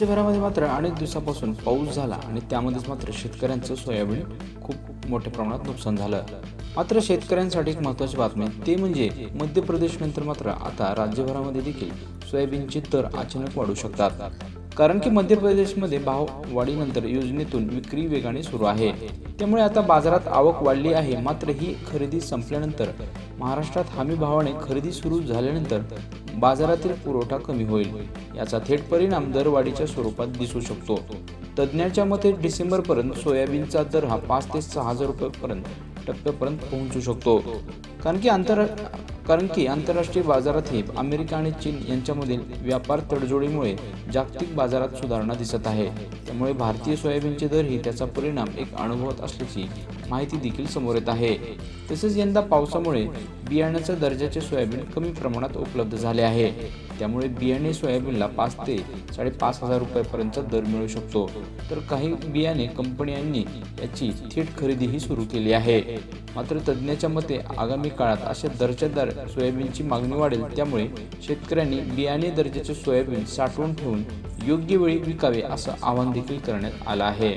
राज्यभरामध्ये मात्र अनेक दिवसापासून पाऊस झाला आणि त्यामध्येच मात्र शेतकऱ्यांचं सोयाबीन खूप मोठ्या प्रमाणात नुकसान झालं. मात्र शेतकऱ्यांसाठी एक महत्त्वाची बातमी ते म्हणजे मध्य प्रदेशनंतर मात्र आता राज्यभरामध्ये देखील सोयाबीनचे दर अचानक वाढू शकतात. कारण की मध्य प्रदेशमध्ये भाव वाढीनंतर योजनेतून विक्री वेगाने सुरू आहे. त्यामुळे आता बाजारात आवक वाढली आहे. मात्र ही खरेदी संपल्यानंतर महाराष्ट्रात हमी भावाने खरेदी सुरू झाल्यानंतर बाजारातील पुरवठा कमी होईल. याचा थेट परिणाम दरवाढीच्या स्वरूपात दिसू शकतो. तज्ज्ञांच्या मते डिसेंबरपर्यंत सोयाबीनचा दर हा पाच ते सहा हजार रुपयेपर्यंत टप्प्यापर्यंत पोहोचू शकतो. कारण की आंतर कारण की आंतरराष्ट्रीय बाजारातही अमेरिका आणि चीन यांच्यामधील व्यापार तडजोडीमुळे जागतिक बाजारात सुधारणा दिसत आहे. त्यामुळे भारतीय सोयाबीनचे दरही त्याचा परिणाम एक अनुभवत असल्याची माहिती देखील समोर येत आहे. तसेच यंदा पावसामुळे बियाण्याच्या दर्जाचे सोयाबीन कमी प्रमाणात उपलब्ध झाले आहे. त्यामुळे बियाणे सोयाबीनला पाच ते साडेपाच हजार रुपयापर्यंत दर मिळू शकतो. तर काही बियाणे कंपन्यांनी याची थेट खरेदीही सुरू केली आहे. मात्र तज्ज्ञाच्या मते आगामी काळात अशा दर्जेदार सोयाबीनची मागणी वाढेल. त्यामुळे शेतकऱ्यांनी बियाणे दर्जाचे सोयाबीन साठवून ठेवून योग्य वेळी विकावे असं आवाहन देखील करण्यात आलं आहे.